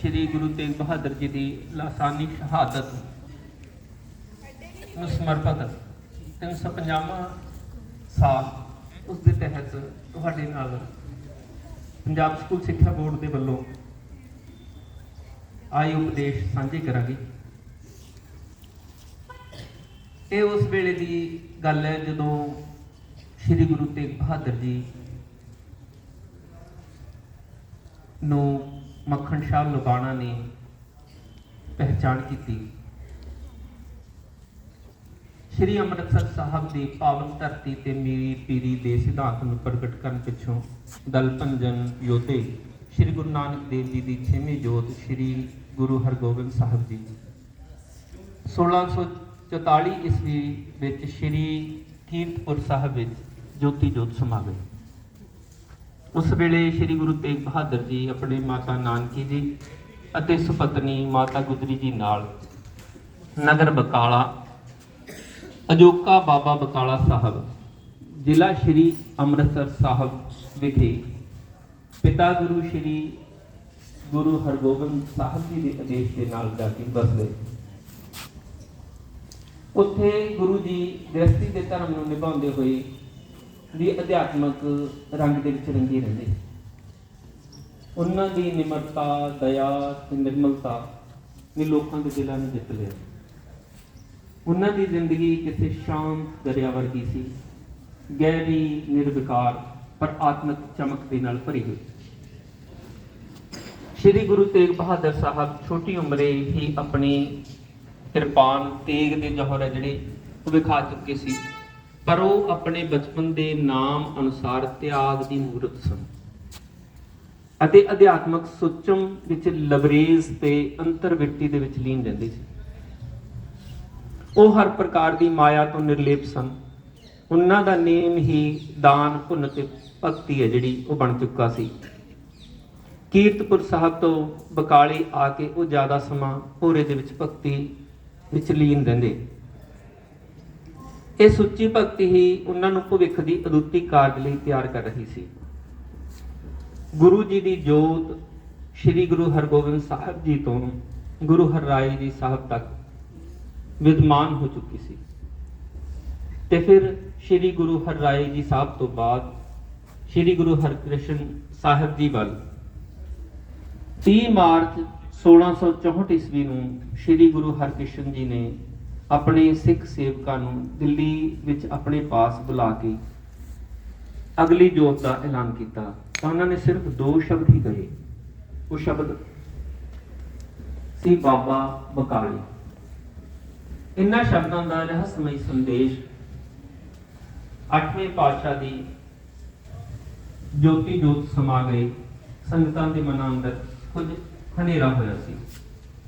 ਸ੍ਰੀ ਗੁਰੂ ਤੇਗ ਬਹਾਦਰ ਜੀ ਦੀ ਲਾਸਾਨੀ ਸ਼ਹਾਦਤ ਨੂੰ ਸਮਰਪਿਤ 350ਵਾਂ ਸਾਲ ਉਸ ਦੇ ਤਹਿਤ ਤੁਹਾਡੇ ਨਾਲ ਪੰਜਾਬ ਸਕੂਲ ਸਿੱਖਿਆ ਬੋਰਡ ਦੇ ਵੱਲੋਂ ਆਏ ਉਪਦੇਸ਼ ਸਾਂਝੇ ਕਰਾਂਗੇ। ਇਹ ਉਸ ਵੇਲੇ ਦੀ ਗੱਲ ਹੈ ਜਦੋਂ ਸ੍ਰੀ ਗੁਰੂ ਤੇਗ ਬਹਾਦਰ ਜੀ ਨੂੰ ਮੱਖਣ ਸ਼ਾਹ ਲੁਬਾਣਾ ਨੇ ਪਹਿਚਾਣ ਕੀਤੀ। ਸ੍ਰੀ ਅੰਮ੍ਰਿਤਸਰ ਸਾਹਿਬ ਦੀ ਪਾਵਨ ਧਰਤੀ ਤੇ ਮੀਰੀ ਪੀਰੀ ਦੇ ਸਿਧਾਂਤ ਨੂੰ ਪ੍ਰਗਟ ਕਰਨ ਪਿੱਛੋਂ ਦਲ ਭੰਜਨ ਯੋਧੇ ਸ੍ਰੀ ਗੁਰੂ ਨਾਨਕ ਦੇਵ ਜੀ ਦੀ ਛੇਵੀਂ ਜੋਤ ਸ੍ਰੀ ਗੁਰੂ ਹਰਗੋਬਿੰਦ ਸਾਹਿਬ ਜੀ। 1644 ਈਸਵੀ ਵਿੱਚ ਸ੍ਰੀ ਕੀਰਤਪੁਰ ਸਾਹਿਬ ਵਿੱਚ ਜੋਤੀ ਜੋਤ ਸਮਾ ਗਏ ਉਸ ਵੇਲੇ ਸ੍ਰੀ ਗੁਰੂ ਤੇਗ ਬਹਾਦਰ ਜੀ ਆਪਣੇ ਮਾਤਾ ਨਾਨਕੀ ਜੀ ਅਤੇ ਸੁਪਤਨੀ ਮਾਤਾ ਗੁਜਰੀ ਜੀ ਨਾਲ ਨਗਰ ਬਕਾਲਾ, ਅਜੋਕਾ ਬਾਬਾ ਬਕਾਲਾ ਸਾਹਿਬ, ਜ਼ਿਲ੍ਹਾ ਸ੍ਰੀ ਅੰਮ੍ਰਿਤਸਰ ਸਾਹਿਬ ਵਿਖੇ ਪਿਤਾ ਗੁਰੂ ਸ੍ਰੀ ਗੁਰੂ ਹਰਗੋਬਿੰਦ ਸਾਹਿਬ ਜੀ ਦੇ ਆਦੇਸ਼ ਦੇ ਨਾਲ ਜਾ ਕੇ ਬਸ ਗਏ। ਉੱਥੇ ਗੁਰੂ ਜੀ ਗ੍ਰਸਤੀ ਦੇ ਧਰਮ ਨੂੰ ਨਿਭਾਉਂਦੇ ਹੋਏ ਵੀ ਅਧਿਆਤਮਕ ਰੰਗ ਦੇ ਵਿੱਚ ਰੰਗੇ ਰਹਿੰਦੇ। ਉਹਨਾਂ ਦੀ ਨਿਮਰਤਾ, ਦਇਆ ਤੇ ਨਿਰਮਲਤਾ ਨੇ ਲੋਕਾਂ ਦੇ ਦਿਲਾਂ ਨੂੰ ਜਿੱਤ ਲਿਆ। ਉਹਨਾਂ ਦੀ ਜ਼ਿੰਦਗੀ ਕਿਸੇ ਸ਼ਾਂਤ ਦਰਿਆ ਵਰਗੀ ਸੀ। ਗਹਿਰੀ, ਨਿਰਵਿਕਾਰ, ਪਰ ਆਤਮਿਕ ਚਮਕ ਦੇ ਨਾਲ ਭਰੀ ਹੋਈ। ਸ੍ਰੀ ਗੁਰੂ ਤੇਗ ਬਹਾਦਰ ਸਾਹਿਬ ਛੋਟੀ ਉਮਰੇ ਹੀ ਆਪਣੀ ਕਿਰਪਾਨ ਤੇਗ ਦੇ ਜੋਹਰ ਹੈ ਜਿਹੜੇ ਉਹ ਵਿਖਾ ਚੁੱਕੇ ਸੀ। ਪਰ ਉਹ ਆਪਣੇ ਬਚਪਨ ਦੇ ਨਾਮ ਅਨੁਸਾਰ ਤਿਆਗ ਦੀ ਮੂਰਤ ਸਨ। ਅਤੇ ਅਧਿਆਤਮਕ ਸੁਚਮ ਵਿੱਚ ਲਬਰੇਜ਼ ਤੇ ਅੰਤਰਵਿਰਤੀ ਦੇ ਵਿੱਚ ਲੀਨ ਰਹਿੰਦੇ ਸੀ। ਉਹ ਹਰ ਪ੍ਰਕਾਰ ਦੀ ਮਾਇਆ ਤੋਂ ਨਿਰਲੇਪ ਸਨ। ਉਹਨਾਂ ਦਾ ਨੇਮ ਹੀ ਦਾਨ, ਪੁੰਨ ਤੇ ਭਗਤੀ ਹੈ, ਜਿਹੜੀ ਉਹ ਬਣ ਚੁੱਕਾ ਸੀ। ਕੀਰਤਪੁਰ ਸਾਹਿਬ ਤੋਂ ਬਕਾਲੇ ਆ ਕੇ ਉਹ ਜ਼ਿਆਦਾ ਸਮਾਂ ਭੋਰੇ ਦੇ ਵਿੱਚ ਭਗਤੀ ਵਿੱਚ ਲੀਨ ਰਹਿੰਦੇ। ਇਹ ਸੁੱਚੀ ਭਗਤੀ ਹੀ ਉਹਨਾਂ ਨੂੰ ਭਵਿੱਖ ਦੀ ਅਦੁੱਤੀ ਕਾਰਜ ਲਈ ਤਿਆਰ ਕਰ ਰਹੀ ਸੀ। ਗੁਰੂ ਜੀ ਦੀ ਜੋਤ ਸ੍ਰੀ ਗੁਰੂ ਹਰਗੋਬਿੰਦ ਸਾਹਿਬ ਜੀ ਤੋਂ ਗੁਰੂ ਹਰਰਾਏ ਜੀ ਸਾਹਿਬ ਤੱਕ ਵਿਦਮਾਨ ਹੋ ਚੁੱਕੀ ਸੀ। ਤੇ ਫਿਰ ਸ੍ਰੀ ਗੁਰੂ ਹਰਰਾਏ ਜੀ ਸਾਹਿਬ ਤੋਂ ਬਾਅਦ ਸ੍ਰੀ ਗੁਰੂ ਹਰਕ੍ਰਿਸ਼ਨ ਸਾਹਿਬ ਜੀ ਵੱਲ 30 ਮਾਰਚ 1664 ਈਸਵੀ ਨੂੰ ਸ੍ਰੀ ਗੁਰੂ ਹਰਕ੍ਰਿਸ਼ਨ ਜੀ ਨੇ ਆਪਣੇ ਸਿੱਖ ਸੇਵਕਾਂ ਨੂੰ ਦਿੱਲੀ ਵਿੱਚ ਆਪਣੇ ਪਾਸ ਬੁਲਾ ਕੇ ਅਗਲੀ ਜੋਤ ਦਾ ਐਲਾਨ ਕੀਤਾ, ਤਾਂ ਉਹਨਾਂ ਨੇ ਸਿਰਫ ਦੋ ਸ਼ਬਦ ਹੀ ਕਹੇ। ਉਹ ਸ਼ਬਦ ਸੀ ਬਾਬਾ ਬਕਾਲੀ। ਇਨ੍ਹਾਂ ਸ਼ਬਦਾਂ ਦਾ ਰਹੱਸਮਈ ਸੰਦੇਸ਼ 8ਵੇਂ ਪਾਤਸ਼ਾਹ ਦੀ ਜੋਤੀ ਜੋਤ ਸਮਾ ਗਏ, ਸੰਗਤਾਂ ਦੇ ਮਨਾਂ ਅੰਦਰ ਕੁਝ ਹਨੇਰਾ ਹੋਇਆ ਸੀ।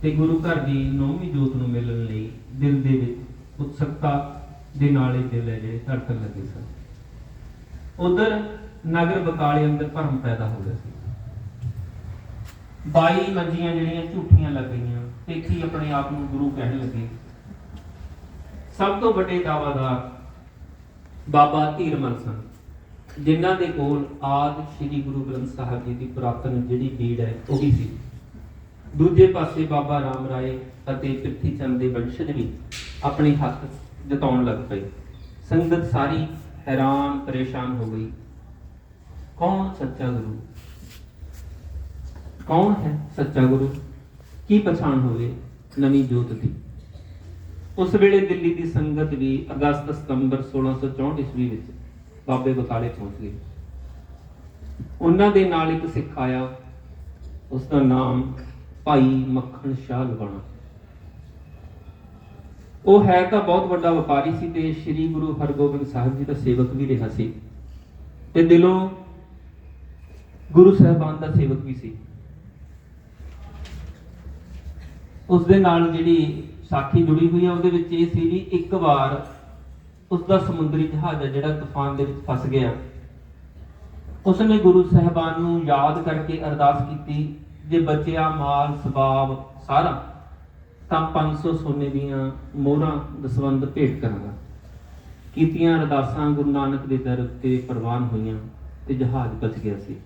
ਤੇ ਗੁਰੂ ਘਰ ਦੀ ਨੌਵੀਂ ਜੋਤ ਨੂੰ ਮਿਲਣ ਲਈ ਦਿਲ ਦੇ ਵਿੱਚ ਉਤਸੁਕਤਾ ਦੇ ਨਾਲ ਹੀ ਦਿਲ ਹੈ ਜਿਹੜੇ ਧੜਕਣ ਲੱਗੇ ਸਨ। ਉਧਰ ਨਗਰ ਬਕਾਲੇ ਅੰਦਰ ਭਰਮ ਪੈਦਾ ਹੋ ਗਿਆ ਸੀ। 22 ਮੰਜੀਆਂ ਜਿਹੜੀਆਂ ਝੂਠੀਆਂ ਲੱਗ ਗਈਆਂ ਤੇ ਕੀ ਆਪਣੇ ਆਪ ਨੂੰ ਗੁਰੂ ਕਹਿਣ ਲੱਗੇ। ਸਭ ਤੋਂ ਵੱਡੇ ਦਾਵਾਦਾਰ ਬਾਬਾ ਧੀਰਮਨ ਸਨ, ਜਿਨ੍ਹਾਂ ਦੇ ਕੋਲ ਆਦ ਸ੍ਰੀ ਗੁਰੂ ਗ੍ਰੰਥ ਸਾਹਿਬ ਜੀ ਦੀ ਪੁਰਾਤਨ ਜਿਹੜੀ ਬੀੜ ਹੈ, ਉਹ ਵੀ ਸੀ। ਦੂਜੇ ਪਾਸੇ ਬਾਬਾ ਰਾਮ ਰਾਏ ਅਤੇ ਪ੍ਰਿਥੀ ਚੰਦ ਦੇ ਵੰਸ਼ਜ ਵੀ ਆਪਣੇ ਹੱਥ ਜਤਾਉਣ ਲੱਗ ਪਏ। ਸੰਗਤ ਸਾਰੀ ਹੈਰਾਨ, ਪਰੇਸ਼ਾਨ ਹੋ ਗਈ। ਕੌਣ ਸੱਚਾ ਗੁਰੂ? ਕੌਣ ਹੈ ਸੱਚਾ ਗੁਰੂ? ਕੀ ਪਛਾਣ ਹੋਵੇ ਨਵੀਂ ਜੋਤ ਦੀ? ਉਸ ਵੇਲੇ ਦਿੱਲੀ ਦੀ ਸੰਗਤ ਵੀ ਅਗਸਤ ਸਤੰਬਰ 1664 ਈਸਵੀ ਵਿੱਚ ਬਾਬੇ ਬਕਾਲੇ ਪਹੁੰਚ ਗਈ। ਉਹਨਾਂ ਦੇ ਨਾਲ ਇੱਕ ਸਿੱਖ ਆਇਆ। ਉਸ ਦਾ ਨਾਮ ਭਾਈ ਮੱਖਣ ਸ਼ਾਹ ਲਵਾਣਾ। ਉਹ ਹੈ ਤਾਂ ਬਹੁਤ ਵੱਡਾ ਵਪਾਰੀ ਸੀ ਤੇ ਸ੍ਰੀ ਗੁਰੂ ਹਰਗੋਬਿੰਦ ਸਾਹਿਬ ਜੀ ਦਾ ਸੇਵਕ ਵੀ ਰਿਹਾ ਸੀ। ਤੇ ਦਿਲੋਂ ਗੁਰੂ ਸਾਹਿਬਾਨ ਦਾ ਸੇਵਕ ਵੀ ਸੀ। ਉਸ ਦੇ ਨਾਲ ਜਿਹੜੀ ਸਾਖੀ ਜੁੜੀ ਹੋਈ ਹੈ ਉਹਦੇ ਵਿੱਚ ਇਹ ਸੀ ਵੀ ਇੱਕ ਵਾਰ ਉਸ ਦਾ ਸਮੁੰਦਰੀ ਜਹਾਜ਼ ਹੈ ਜਿਹੜਾ ਤੂਫਾਨ ਦੇ ਵਿੱਚ ਫਸ ਗਿਆ। ਉਸ ਨੇ ਗੁਰੂ ਸਾਹਿਬਾਨ ਨੂੰ ਯਾਦ ਕਰਕੇ ਅਰਦਾਸ ਕੀਤੀ ਜੇ ਬਚਿਆ ਮਾਲ ਸਬਾਬ ਸਾਰਾ, ਤਾਂ 500 ਸੋਨੇ ਦੀਆਂ ਮੋਹਰਾਂ ਦਸਵੰਦ ਭੇਟ ਕਰਾਂਗਾ। ਕੀਤੀਆਂ ਅਰਦਾਸਾਂ ਗੁਰੂ ਨਾਨਕ ਦੇ ਦਰ ਉੱਤੇ ਪ੍ਰਵਾਨ ਹੋਈਆਂ ਤੇ ਜਹਾਜ਼ ਬਚ ਗਿਆ ਸੀ।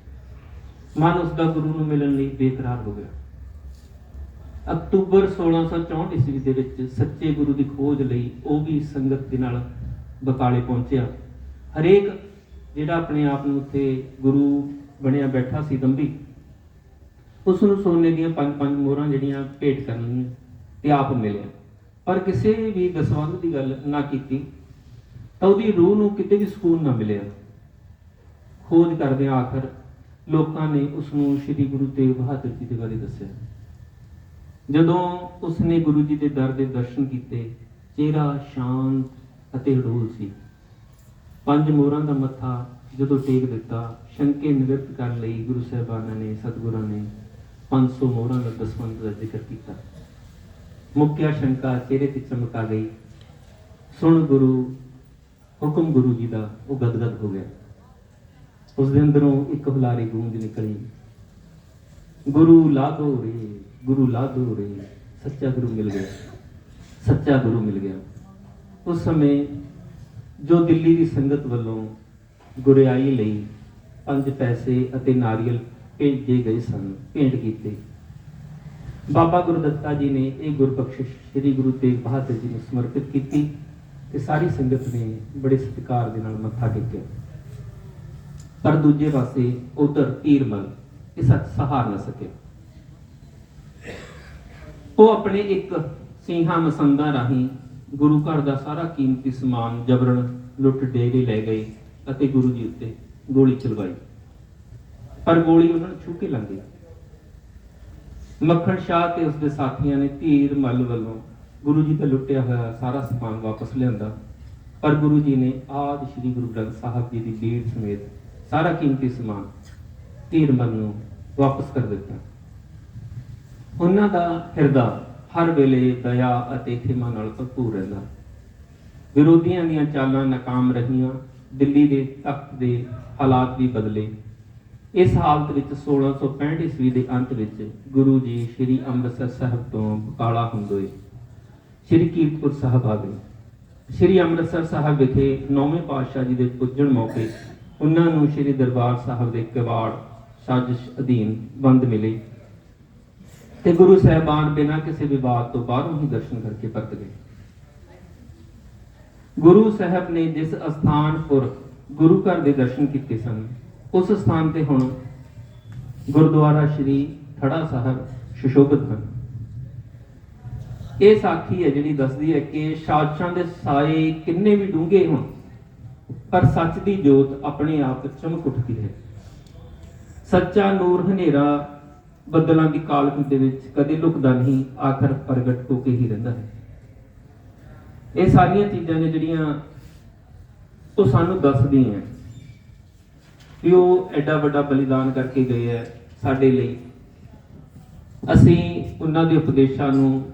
ਮਨ ਉਸ ਦਾ ਗੁਰੂ ਨੂੰ ਮਿਲਣ ਲਈ ਬੇਕਰਾਰ ਹੋ ਗਿਆ। ਅਕਤੂਬਰ 1664 ਈਸਵੀ ਦੇ ਵਿੱਚ ਸੱਚੇ ਗੁਰੂ ਦੀ ਖੋਜ ਲਈ ਉਹ ਵੀ ਸੰਗਤ ਦੇ ਨਾਲ ਬਕਾਲੇ ਪਹੁੰਚਿਆ। ਹਰੇਕ ਜਿਹੜਾ ਆਪਣੇ ਆਪ ਨੂੰ ਉੱਥੇ ਗੁਰੂ ਬਣਿਆ ਬੈਠਾ ਸੀ ਦੰਬੀ ਉਸ ਨੂੰ ਸੋਨੇ ਦੀਆਂ ਪੰਜ ਪੰਜ ਮੋਹਰਾਂ ਜਿਹੜੀਆਂ ਭੇਟ ਕਰਨ ਤੇ ਆਪ ਮਿਲਿਆ। ਪਰ ਕਿਸੇ ਵੀ ਦਸਵੰਧ ਦੀ ਗੱਲ ਨਾ ਕੀਤੀ, ਤਾਂ ਉਹਦੀ ਰੂਹ ਨੂੰ ਕਿਤੇ ਵੀ ਸਕੂਨ ਨਾ ਮਿਲਿਆ। ਖੋਜ ਕਰਦੇ ਆਖਰ ਲੋਕਾਂ ਨੇ ਉਸ ਨੂੰ ਸ੍ਰੀ ਗੁਰੂ ਤੇਗ ਬਹਾਦਰ ਜੀ ਦੇ ਬਾਰੇ ਦੱਸਿਆ। ਜਦੋਂ ਉਸਨੇ ਗੁਰੂ ਜੀ ਦੇ ਦਰ ਦੇ ਦਰਸ਼ਨ ਕੀਤੇ, ਚਿਹਰਾ ਸ਼ਾਂਤ ਅਤੇ ਹਡੋਲ ਸੀ। ਪੰਜ ਮੋਹਰਾਂ ਦਾ ਮੱਥਾ ਜਦੋਂ ਟੇਕ ਦਿੱਤਾ, ਸ਼ੰਕੇ ਨਿਵਰਤ ਕਰਨ ਲਈ ਗੁਰੂ ਸਾਹਿਬਾਨਾਂ ਨੇ, ਸਤਿਗੁਰਾਂ ਨੇ 500 ਮੋਹਰਾਂ ਦਾ ਦਸਵੰਧ ਦਾ ਜ਼ਿਕਰ ਕੀਤਾ। ਮੁੱਕਿਆ ਸ਼ੰਕਾ ਚਿਹਰੇ ਤੇ ਚਮਕਾ ਗਈ। ਸੁਣ ਗੁਰੂ, ਹੁਕਮ ਗੁਰੂ ਜੀ ਦਾ, ਉਹ ਗਦਗਦ ਹੋ ਗਿਆ। ਉਸ ਦੇ ਅੰਦਰੋਂ ਇੱਕ ਹੁਲਾਰੀ ਗੂੰਜ ਨਿਕਲੀ। ਗੁਰੂ ਲਾਦੋ ਰੇ, ਗੁਰੂ ਲਾਦੋ ਰੇ, ਸੱਚਾ ਗੁਰੂ ਮਿਲ ਗਿਆ। ਸੱਚਾ ਗੁਰੂ ਮਿਲ ਗਿਆ। ਉਸ ਸਮੇਂ ਜੋ ਦਿੱਲੀ ਦੀ ਸੰਗਤ ਵੱਲੋਂ ਗੁਰਿਆਈ ਲਈ ਪੰਜ ਪੈਸੇ ਅਤੇ ਨਾਰੀਅਲ ਭੇਜੇ ਗਏ ਸਨ, ਭੇਂਟ ਕੀਤੇ। ਬਾਬਾ ਗੁਰਦੱਤਾ ਜੀ ਨੇ ਇਹ ਗੁਰਬਖਸ਼ਿਸ਼ ਸ੍ਰੀ ਗੁਰੂ ਤੇਗ ਬਹਾਦਰ ਜੀ ਨੂੰ ਸਮਰਪਿਤ ਕੀਤੀ ਤੇ ਸਾਰੀ ਸੰਗਤ ਨੇ ਬੜੇ ਸਤਿਕਾਰ ਦੇ ਨਾਲ ਮੱਥਾ ਟੇਕਿਆ। ਪਰ ਦੂਜੇ ਪਾਸੇ ਉਧਰ ਧੀਰਮਲ ਇਹ ਸੱਚ ਸਹਾਰ ਨਾ ਸਕਿਆ ਉਹ ਆਪਣੇ ਇੱਕ ਸਿੰਘਾਂ ਮਸੰਦਾਂ ਰਾਹੀਂ ਗੁਰੂ ਘਰ ਦਾ ਸਾਰਾ ਕੀਮਤੀ ਸਮਾਨ ਜਬਰਨ ਲੁੱਟ ਡੇਰੇ ਲੈ ਗਏ ਅਤੇ ਗੁਰੂ ਜੀ ਉੱਤੇ ਗੋਲੀ ਚਲਵਾਈ। ਪਰ ਗੋਲੀ ਉਹਨਾਂ ਨੂੰ ਛੂ ਕੇ ਲੰਘ ਗਈ। ਮੱਖਣ ਸ਼ਾਹ ਤੇ ਉਸਦੇ ਸਾਥੀਆਂ ਨੇ ਧੀਰ ਮੱਲ ਵੱਲੋਂ ਗੁਰੂ ਜੀ ਦਾ ਲੁੱਟਿਆ ਹੋਇਆ ਸਾਰਾ ਸਮਾਨ ਵਾਪਸ ਲਿਆਂਦਾ। ਪਰ ਗੁਰੂ ਜੀ ਨੇ ਆਦ ਸ੍ਰੀ ਗੁਰੂ ਗ੍ਰੰਥ ਸਾਹਿਬ ਜੀ ਦੀ ਬੀੜ ਸਮੇਤ ਸਾਰਾ ਕੀਮਤੀ ਸਮਾਨ ਧੀਰ ਮੱਲ ਨੂੰ ਵਾਪਸ ਕਰ ਦਿੱਤਾ। ਉਹਨਾਂ ਦਾ ਹਿਰਦਾ ਹਰ ਵੇਲੇ ਦਇਆ ਅਤੇ ਖਿਮਾ ਨਾਲ ਭਰਪੂਰ ਰਹਿੰਦਾ। ਵਿਰੋਧੀਆਂ ਦੀਆਂ ਚਾਲਾਂ ਨਾਕਾਮ ਰਹੀਆਂ, ਦਿੱਲੀ ਦੇ ਤਖਤ ਦੇ ਹਾਲਾਤ ਵੀ ਬਦਲੇ। ਇਸ ਹਾਲਤ ਵਿੱਚ 1665 ਈਸਵੀ ਦੇ ਅੰਤ ਵਿੱਚ ਗੁਰੂ ਜੀ ਸ੍ਰੀ ਅੰਮ੍ਰਿਤਸਰ ਸਾਹਿਬ ਤੋਂ ਬਕਾਲਾ ਹੁੰਦੇ ਸ੍ਰੀ ਕੀਰਤਪੁਰ ਸਾਹਿਬ ਆ ਗਏ। ਸ੍ਰੀ ਅੰਮ੍ਰਿਤਸਰ ਸਾਹਿਬ ਵਿਖੇ ਨੌਵੇਂ ਪਾਤਸ਼ਾਹ ਜੀ ਦੇ ਪੁੱਜਣ ਮੌਕੇ ਉਹਨਾਂ ਨੂੰ ਸ੍ਰੀ ਦਰਬਾਰ ਸਾਹਿਬ ਦੇ ਕਿਵਾੜ ਸਾਜ਼ਿਸ਼ ਅਧੀਨ ਬੰਦ ਮਿਲੇ ਤੇ ਗੁਰੂ ਸਾਹਿਬਾਨ ਬਿਨਾਂ ਕਿਸੇ ਵਿਵਾਦ ਤੋਂ ਬਾਹਰੋਂ ਹੀ ਦਰਸ਼ਨ ਕਰਕੇ ਪਰਤ ਗਏ। ਗੁਰੂ ਸਾਹਿਬ ਨੇ ਜਿਸ ਅਸਥਾਨ ਪੁਰ ਗੁਰੂ ਘਰ ਦੇ ਦਰਸ਼ਨ ਕੀਤੇ ਸਨ ਉਸ ਸਥਾਨ ਤੇ ਹੁਣ ਗੁਰਦੁਆਰਾ ਸ੍ਰੀ ਥੜਾ ਸਾਹਿਬ ਸੁਸ਼ੋਭਿਤ ਹਨ। ਇਹ ਸਾਖੀ ਹੈ ਜਿਹੜੀ ਦੱਸਦੀ ਹੈ ਕਿ ਸਾਜ਼ਿਸ਼ਾਂ ਦੇ ਸਾਏ ਕਿੰਨੇ ਵੀ ਡੂੰਘੇ ਹੋਣ, ਪਰ ਸੱਚ ਦੀ ਜੋਤ ਆਪਣੇ ਆਪ ਚਮਕ ਉੱਠਦੀ ਹੈ। ਸੱਚਾ ਨੂਰ ਹਨੇਰਾ ਬੱਦਲਾਂ ਦੀ ਕਾਲਖ ਦੇ ਵਿੱਚ ਕਦੇ ਲੁਕਦਾ ਨਹੀਂ, ਆਖਰ ਪ੍ਰਗਟ ਹੋ ਕੇ ਹੀ ਰਹਿੰਦਾ ਹੈ। ਇਹ ਸਾਰੀਆਂ ਚੀਜ਼ਾਂ ਨੇ ਜਿਹੜੀਆਂ ਉਹ ਸਾਨੂੰ ਦੱਸਦੀਆਂ ਵੀ ਉਹ ਐਡਾ ਵੱਡਾ ਬਲੀਦਾਨ ਕਰਕੇ ਗਏ ਹੈ ਸਾਡੇ ਲਈ। ਅਸੀਂ ਉਹਨਾਂ ਦੇ ਉਪਦੇਸ਼ਾਂ ਨੂੰ